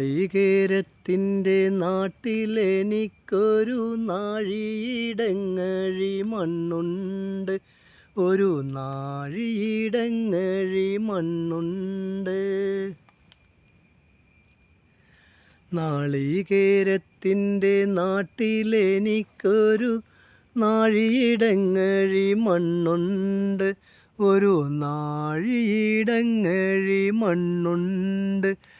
നാളികേരത്തിന്റെ നാട്ടിലെനിക്കൊരു നാഴിയിടങ്ങഴി മണ്ണുണ്ട്. ഒരു നാഴിയിടങ്ങഴി മണ്ണുണ്ട്. നാളികേരത്തിന്റെ നാട്ടിലെനിക്കൊരു നാഴിയിടങ്ങഴി മണ്ണുണ്ട്. ഒരു നാഴിയിടങ്ങഴി മണ്ണുണ്ട്.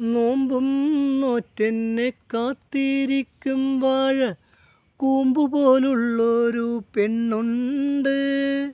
നോമ്പും നോറ്റെന്നെ കാത്തിരിക്കും വാഴ. കൂമ്പു പോലുള്ളൊരു പെണ്ണുണ്ട്.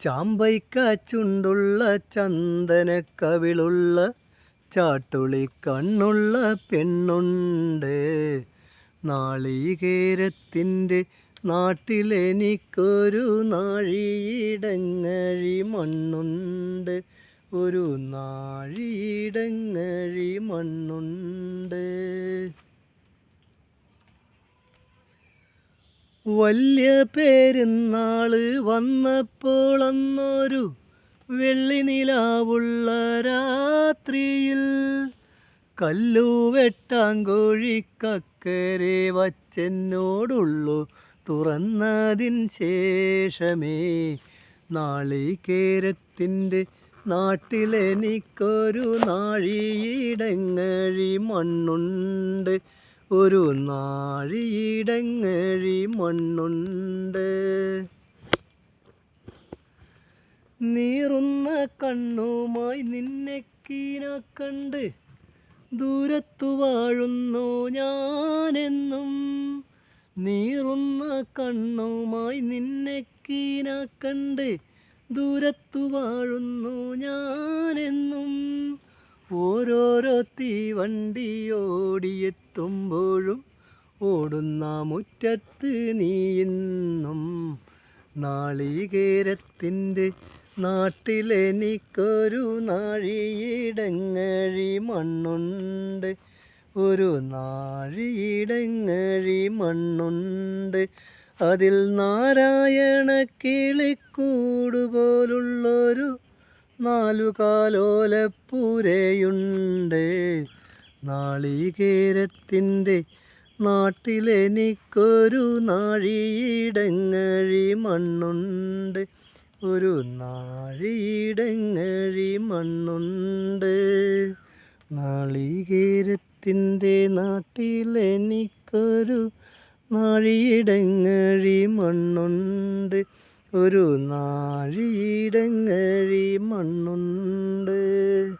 ചാമ്പൈക്കാച്ചുണ്ടുള്ള ചന്ദനക്കവിളുള്ള ചാട്ടുളി കണ്ണുള്ള പെണ്ണുണ്ട്. നാളികേരത്തിന്റെ നാട്ടിലെനിക്കൊരു നാഴിയിടങ്ങഴി മണ്ണുണ്ട്. ഒരു നാഴിയിടങ്ങഴി മണ്ണുണ്ട്. വലിയ പെരുന്നാൾ വന്നപ്പോൾ അന്നൊരു വെള്ളി നിലാവുള്ള രാത്രിയിൽ കല്ലു വെട്ടാങ്കോഴിക്കക്കരെ വച്ചെന്നോടുള്ളു തുറന്നതിൻ ശേഷമേ നാളികേരത്തിന്റെ നാട്ടിലെനിക്കൊരു നാഴിയിടങ്ങഴി മണ്ണുണ്ട്. ഒരു നാഴിയിടങ്ങഴി മണ്ണുണ്ട്. നീറുന്ന കണ്ണുമായി നിന്നെ കീന കണ്ട് ദൂരത്തു വാഴുന്നു ഞാനെന്നും. നീറുന്ന കണ്ണുമായി നിന്നെ കീന കണ്ട് ദൂരത്തു വാഴുന്നു തീവണ്ടി ഓടിയെത്തുമ്പോഴും ഓടുന്ന മുറ്റത്ത് നീയെന്നും നാളികേരത്തിന്റെ നാട്ടിലെനിക്കൊരു നാഴിയിടങ്ങഴി മണ്ണുണ്ട്. ഒരു നാഴിയിടങ്ങഴി മണ്ണുണ്ട്. അതിൽ നാരായണ കിളിക്കൂടുപോലുള്ളൊരു കാലോലപ്പൂരയുണ്ട് നാളികേരത്തിന്റെ നാട്ടിലെനിക്കൊരു നാഴിയിടങ്ങഴി മണ്ണുണ്ട്. ഒരു നാഴിയിടങ്ങഴി മണ്ണുണ്ട്. നാളികേരത്തിന്റെ നാട്ടിലെനിക്കൊരു നാഴിയിടങ്ങഴി മണ്ണുണ്ട്. ഒരു നാഴിയിടങ്ങഴി മണ്ണുണ്ട്.